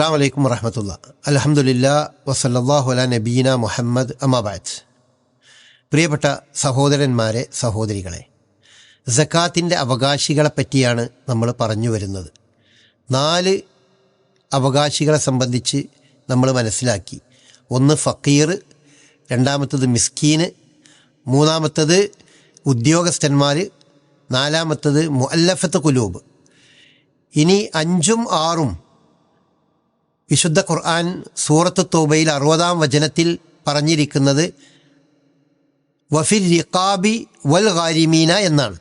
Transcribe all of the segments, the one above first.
അസ്സാം വലൈക്കും വറഹമത്തുള്ള. അലഹമുല്ല വസല്ലാഹു അല നബീന മുഹമ്മദ് അമാബാദ് പ്രിയപ്പെട്ട സഹോദരന്മാരെ സഹോദരികളെ സക്കാത്തിന്റെ അവകാശികളെ പറ്റിയാണ് നമ്മൾ പറഞ്ഞു വരുന്നത്. നാല് അവകാശികളെ സംബന്ധിച്ച് നമ്മൾ മനസ്സിലാക്കി. ഒന്ന് ഫക്കീർ രണ്ടാമത്തത് മിസ്കീന് മൂന്നാമത്തത് ഉദ്യോഗസ്ഥന്മാർ നാലാമത്തത് മുഅല്ലഫത്ത് കുലൂബ്. ഇനി അഞ്ചും ആറും വിശുദ്ധ ഖുർആൻ സൂറത്ത് തോബയിൽ അറുപതാം വചനത്തിൽ പറഞ്ഞിരിക്കുന്നത് വഫിർ റിക്കാബി വൽ ഖാരിമീന എന്നാണ്.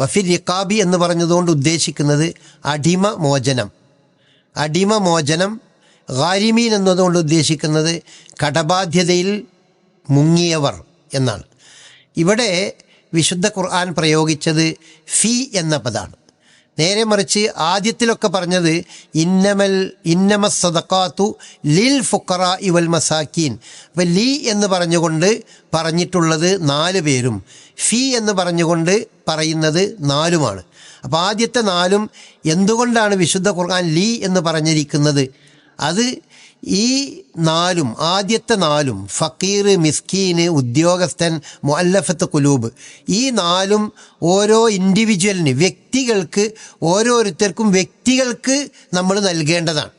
വഫിർ റിക്കാബി എന്ന് പറഞ്ഞതുകൊണ്ട് ഉദ്ദേശിക്കുന്നത് അടിമ മോചനം അടിമ മോചനം ഖാരിമീൻ എന്നതുകൊണ്ട് ഉദ്ദേശിക്കുന്നത് കടബാധ്യതയിൽ മുങ്ങിയവർ എന്നാണ്. ഇവിടെ വിശുദ്ധ ഖുർആൻ പ്രയോഗിച്ചത് ഫി എന്ന പദമാണ് നേരെ മറിച്ച് ആദ്യത്തിലൊക്കെ പറഞ്ഞത് ഇന്നമൽ ഇന്നമ സദക്കാത്തു ലിൽ ഫുക്കറ ഇവൽ മസാക്കീൻ. അപ്പം ലി എന്ന് പറഞ്ഞുകൊണ്ട് പറഞ്ഞിട്ടുള്ളത് നാല് പേരും. ഫി എന്ന് പറഞ്ഞുകൊണ്ട് പറയുന്നത് നാലുമാണ്. അപ്പോൾ ആദ്യത്തെ നാലും എന്തുകൊണ്ടാണ് വിശുദ്ധ ഖുർആൻ ലി എന്ന് പറഞ്ഞിരിക്കുന്നത്? അത് ഈ നാലും ആദ്യത്തെ നാലും ഫക്കീർ മിസ്കീന് ഉദ്യോഗസ്ഥൻ മുഅല്ലഫത്ത് കുലൂബ് ഈ നാലും ഓരോ ഇൻഡിവിജ്വലിന് വ്യക്തികൾക്ക് ഓരോരുത്തർക്കും വ്യക്തികൾക്ക് നമ്മൾ നൽകേണ്ടതാണ്.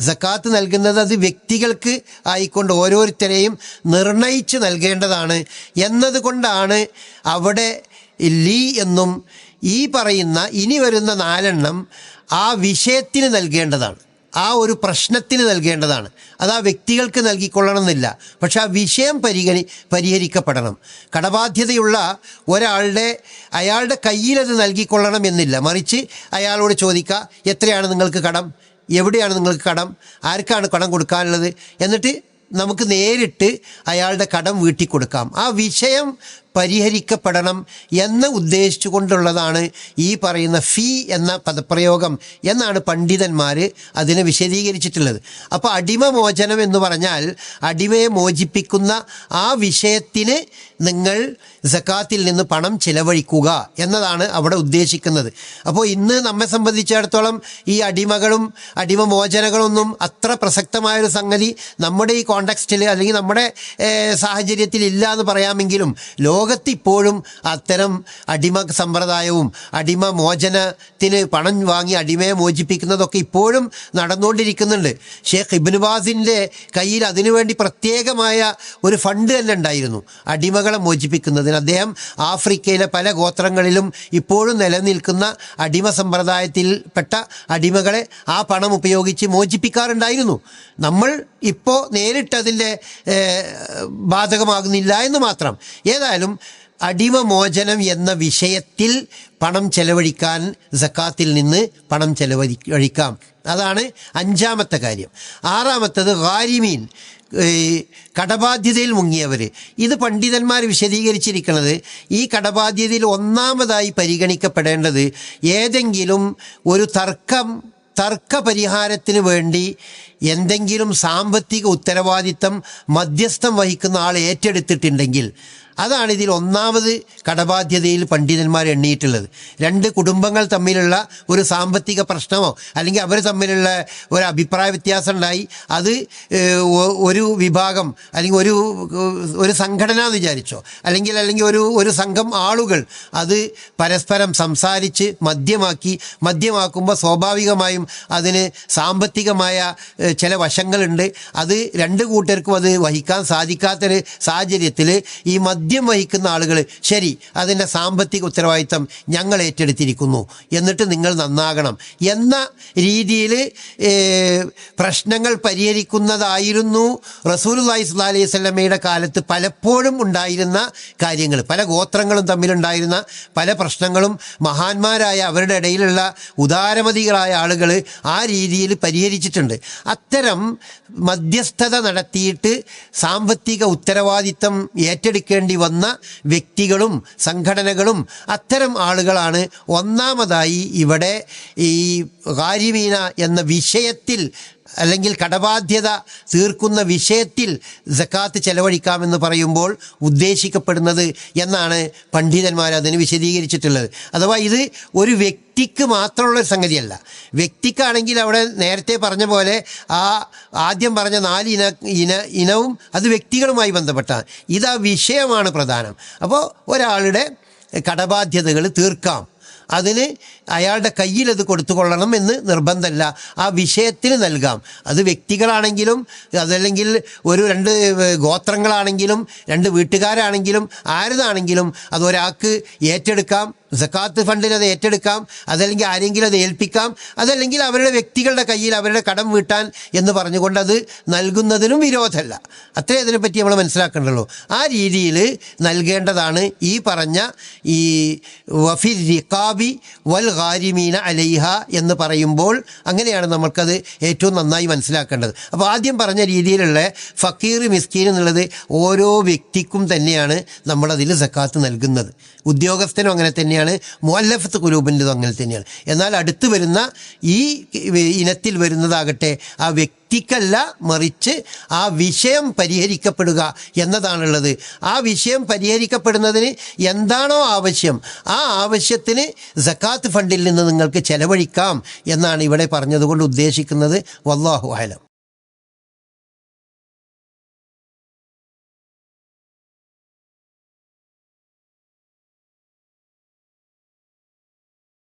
സക്കാത്ത് നൽകുന്നത് അത് വ്യക്തികൾക്ക് ആയിക്കൊണ്ട് ഓരോരുത്തരെയും നിർണയിച്ച് നൽകേണ്ടതാണ്. എന്നതുകൊണ്ടാണ് അവിടെ ലീ എന്നും ഈ പറയുന്ന ഇനി വരുന്ന നാലെണ്ണം ആ വിഷയത്തിന് നൽകേണ്ടതാണ്. ആ ഒരു പ്രശ്നത്തിന് നൽകേണ്ടതാണ്. അത് ആ വ്യക്തികൾക്ക് നൽകിക്കൊള്ളണമെന്നില്ല. പക്ഷെ ആ വിഷയം പരിഗണി പരിഹരിക്കപ്പെടണം. കടബാധ്യതയുള്ള ഒരാളുടെ അയാളുടെ കയ്യിലത് നൽകിക്കൊള്ളണം എന്നില്ല. മറിച്ച് അയാളോട് ചോദിക്കുക എത്രയാണ് നിങ്ങൾക്ക് കടം? എവിടെയാണ് നിങ്ങൾക്ക് കടം? ആർക്കാണ് കടം കൊടുക്കാനുള്ളത്? എന്നിട്ട് നമുക്ക് നേരിട്ട് അയാളുടെ കടം വീട്ടി കൊടുക്കാം ആ വിഷയം പരിഹരിക്കപ്പെടണം എന്ന് ഉദ്ദേശിച്ചുകൊണ്ടുള്ളതാണ് ഈ പറയുന്ന ഫീ എന്ന പദപ്രയോഗം എന്നാണ് പണ്ഡിതന്മാർ അതിനെ വിശദീകരിച്ചിട്ടുള്ളത്. അപ്പോൾ അടിമമോചനം എന്ന് പറഞ്ഞാൽ അടിമയെ മോചിപ്പിക്കുന്ന ആ വിഷയത്തിന് നിങ്ങൾ സക്കാത്തിൽ നിന്ന് പണം ചിലവഴിക്കുക എന്നതാണ് അവിടെ ഉദ്ദേശിക്കുന്നത്. അപ്പോൾ ഇന്ന് നമ്മെ സംബന്ധിച്ചിടത്തോളം ഈ അടിമകളും അടിമമോചനകളൊന്നും അത്ര പ്രസക്തമായൊരു സംഗതി നമ്മുടെ ഈ കോണ്ടക്സ്റ്റിൽ അല്ലെങ്കിൽ നമ്മുടെ സാഹചര്യത്തിൽ ഇല്ല എന്ന് പറയാമെങ്കിലും ലോകത്ത് ഇപ്പോഴും അത്തരം അടിമ സമ്പ്രദായവും അടിമ മോചനത്തിന് പണം വാങ്ങി അടിമയെ മോചിപ്പിക്കുന്നതൊക്കെ ഇപ്പോഴും നടന്നുകൊണ്ടിരിക്കുന്നുണ്ട്. ഷേഖ് ഇബിനുബാസിന്റെ കയ്യിൽ അതിനുവേണ്ടി പ്രത്യേകമായ ഒരു ഫണ്ട് തന്നെ ഉണ്ടായിരുന്നു. അടിമകളെ മോചിപ്പിക്കുന്നതിന് അദ്ദേഹം ആഫ്രിക്കയിലെ പല ഗോത്രങ്ങളിലും ഇപ്പോഴും നിലനിൽക്കുന്ന അടിമ സമ്പ്രദായത്തിൽപ്പെട്ട അടിമകളെ ആ പണം ഉപയോഗിച്ച് മോചിപ്പിക്കാറുണ്ടായിരുന്നു. നമ്മൾ ഇപ്പോൾ നേരിട്ടതിന്റെ ബാധകമാകുന്നില്ല എന്ന് മാത്രം. ഏതായാലും അടിമമോചനം എന്ന വിഷയത്തിൽ പണം ചെലവഴിക്കാൻ സക്കാത്തിൽ നിന്ന് പണം ചെലവഴിക്കാം. അതാണ് അഞ്ചാമത്തെ കാര്യം. ആറാമത്തത് ഹാരിമീൻ കടബാധ്യതയിൽ മുങ്ങിയവർ ഇത് പണ്ഡിതന്മാർ വിശദീകരിച്ചിരിക്കുന്നത് ഈ കടബാധ്യതയിൽ ഒന്നാമതായി പരിഗണിക്കപ്പെടേണ്ടത് ഏതെങ്കിലും ഒരു തർക്കം തർക്ക പരിഹാരത്തിന് വേണ്ടി എന്തെങ്കിലും സാമ്പത്തിക ഉത്തരവാദിത്തം മധ്യസ്ഥം വഹിക്കുന്ന ആൾ ഏറ്റെടുത്തിട്ടുണ്ടെങ്കിൽ അതാണ് ഇതിൽ ഒന്നാമത് കടബാധ്യതയിൽ പണ്ഡിതന്മാർ എണ്ണിയിട്ടുള്ളത്. രണ്ട് കുടുംബങ്ങൾ തമ്മിലുള്ള ഒരു സാമ്പത്തിക പ്രശ്നമോ അല്ലെങ്കിൽ അവർ തമ്മിലുള്ള ഒരു അഭിപ്രായ വ്യത്യാസം ഉണ്ടായി. അത് ഒരു വിഭാഗം അല്ലെങ്കിൽ ഒരു ഒരു സംഘടന എന്ന് വിചാരിച്ചോ അല്ലെങ്കിൽ അല്ലെങ്കിൽ ഒരു ഒരു സംഘം ആളുകൾ അത് പരസ്പരം സംസാരിച്ച് മദ്യമാക്കി മദ്യമാക്കുമ്പോൾ സ്വാഭാവികമായും അതിന് സാമ്പത്തികമായ ചില വശങ്ങളുണ്ട്. അത് രണ്ട് കൂട്ടർക്കും അത് വഹിക്കാൻ സാധിക്കാത്തൊരു സാഹചര്യത്തിൽ ഈ മദ്യം വഹിക്കുന്ന ആളുകൾ ശരി അതിന്റെ സാമ്പത്തിക ഉത്തരവാദിത്തം ഞങ്ങൾ ഏറ്റെടുത്തിരിക്കുന്നു. എന്നിട്ട് നിങ്ങൾ നന്നാകണം. എന്ന രീതിയിൽ പ്രശ്നങ്ങൾ പരിഹരിക്കുന്നതായിരുന്നു റസൂലുള്ളാഹി സ്വല്ലല്ലാഹി അലൈഹി സ്വലമയുടെ കാലത്ത് പലപ്പോഴും ഉണ്ടായിരുന്ന കാര്യങ്ങൾ. പല ഗോത്രങ്ങളും തമ്മിലുണ്ടായിരുന്ന പല പ്രശ്നങ്ങളും മഹാന്മാരായ അവരുടെ ഇടയിലുള്ള ഉദാരമതികളായ ആളുകൾ ആ രീതിയിൽ പരിഹരിച്ചിട്ടുണ്ട്. അത്തരം മധ്യസ്ഥത നടത്തിയിട്ട് സാമ്പത്തിക ഉത്തരവാദിത്തം ഏറ്റെടുക്കേണ്ടി വന്ന വ്യക്തികളും സംഘടനകളും അത്തരം ആളുകളാണ് ഒന്നാമതായി ഇവിടെ ഈ കാര്യമീന എന്ന വിഷയത്തിൽ അല്ലെങ്കിൽ കടബാധ്യത തീർക്കുന്ന വിഷയത്തിൽ ജക്കാത്ത് ചെലവഴിക്കാമെന്ന് പറയുമ്പോൾ ഉദ്ദേശിക്കപ്പെടുന്നത് എന്നാണ് പണ്ഡിതന്മാർ അതിന് വിശദീകരിച്ചിട്ടുള്ളത്. അഥവാ ഇത് ഒരു വ്യക്തിക്ക് മാത്രമുള്ള സംഗതിയല്ല. വ്യക്തിക്കാണെങ്കിൽ അവിടെ നേരത്തെ പറഞ്ഞ പോലെ ആ ആദ്യം പറഞ്ഞ നാല് ഇന ഇന ഇനവും അത് വ്യക്തികളുമായി ബന്ധപ്പെട്ടാണ് ഇത് ആ വിഷയമാണ് പ്രധാനം. അപ്പോൾ ഒരാളുടെ കടബാധ്യതകൾ തീർക്കാം. അതിന് അയാളുടെ കയ്യിൽ അത് കൊടുത്തുകൊള്ളണം എന്ന് നിർബന്ധമല്ല. ആ വിഷയത്തിന് നൽകാം. അത് വ്യക്തികളാണെങ്കിലും അതല്ലെങ്കിൽ ഒരു രണ്ട് ഗോത്രങ്ങളാണെങ്കിലും രണ്ട് വീട്ടുകാരാണെങ്കിലും ആരതാണെങ്കിലും അത് ഒരാൾക്ക് ഏറ്റെടുക്കാം. സക്കാത്ത് ഫണ്ടിൽ അത് ഏറ്റെടുക്കാം അതല്ലെങ്കിൽ ആരെങ്കിലും അത് ഏൽപ്പിക്കാം അതല്ലെങ്കിൽ അവരുടെ വ്യക്തികളുടെ കയ്യിൽ അവരുടെ കടം വീട്ടാൻ എന്ന് പറഞ്ഞുകൊണ്ട് അത് നൽകുന്നതിനും വിരോധമല്ല. അത്രേ അതിനെപ്പറ്റി നമ്മൾ മനസ്സിലാക്കണ്ടല്ലോ ആ രീതിയിൽ നൽകേണ്ടതാണ് ഈ പറഞ്ഞ ഈ വഫിർ റിക്കാബി വൽ ഖാരിമീന അലൈഹ എന്ന് പറയുമ്പോൾ അങ്ങനെയാണ് നമുക്കത് ഏറ്റവും നന്നായി മനസ്സിലാക്കേണ്ടത്. അപ്പോൾ ആദ്യം പറഞ്ഞ രീതിയിലുള്ള ഫക്കീർ മിസ്കീൻ എന്നുള്ളത് ഓരോ വ്യക്തിക്കും തന്നെയാണ് നമ്മളതിൽ സക്കാത്ത് നൽകുന്നത്. ഉദ്യോഗസ്ഥനും അങ്ങനെ തന്നെയാണ്. മുല്ലഫത്ത് കുലൂബിന്റെതും അങ്ങനെ തന്നെയാണ്. എന്നാൽ അടുത്ത് വരുന്ന ഈ ഇനത്തിൽ വരുന്നതാകട്ടെ ആ വ്യക്തിക്കല്ല മറിച്ച് ആ വിഷയം പരിഹരിക്കപ്പെടുക എന്നതാണുള്ളത്. ആ വിഷയം പരിഹരിക്കപ്പെടുന്നതിന് എന്താണോ ആവശ്യം ആ ആവശ്യത്തിന് സക്കാത്ത് ഫണ്ടിൽ നിന്ന് നിങ്ങൾക്ക് ചെലവഴിക്കാം എന്നാണ് ഇവിടെ പറഞ്ഞതുകൊണ്ട് ഉദ്ദേശിക്കുന്നത്. വല്ലാഹു ആലം